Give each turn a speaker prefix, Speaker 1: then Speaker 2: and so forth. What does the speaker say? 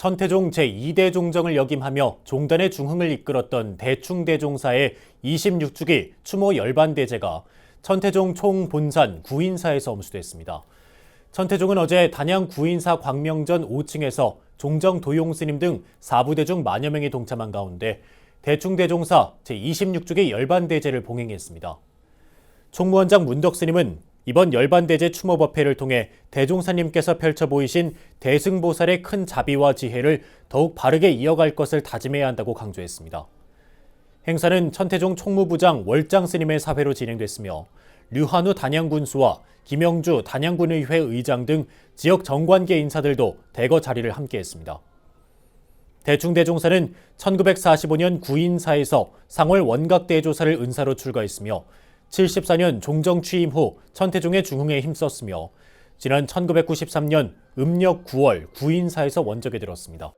Speaker 1: 천태종 제2대 종정을 역임하며 종단의 중흥을 이끌었던 대충대종사의 26주기 추모 열반대제가 천태종 총본산 구인사에서 엄수됐습니다. 천태종은 어제 단양 구인사 광명전 5층에서 종정 도용 스님 등 4부대 중 만여 명이 동참한 가운데 대충대종사 제26주기 열반대제를 봉행했습니다. 총무원장 문덕 스님은 이번 열반대제 추모법회를 통해 대종사님께서 펼쳐 보이신 대승보살의 큰 자비와 지혜를 더욱 바르게 이어갈 것을 다짐해야 한다고 강조했습니다. 행사는 천태종 총무부장 월장 스님의 사회로 진행됐으며 류한우 단양군수와 김영주 단양군의회 의장 등 지역 정관계 인사들도 대거 자리를 함께했습니다. 대충대종사는 1945년 구인사에서 상월 원각대조사를 은사로 출가했으며 74년 종정 취임 후 천태종의 중흥에 힘썼으며 지난 1993년 음력 9월 구인사에서 원적에 들었습니다.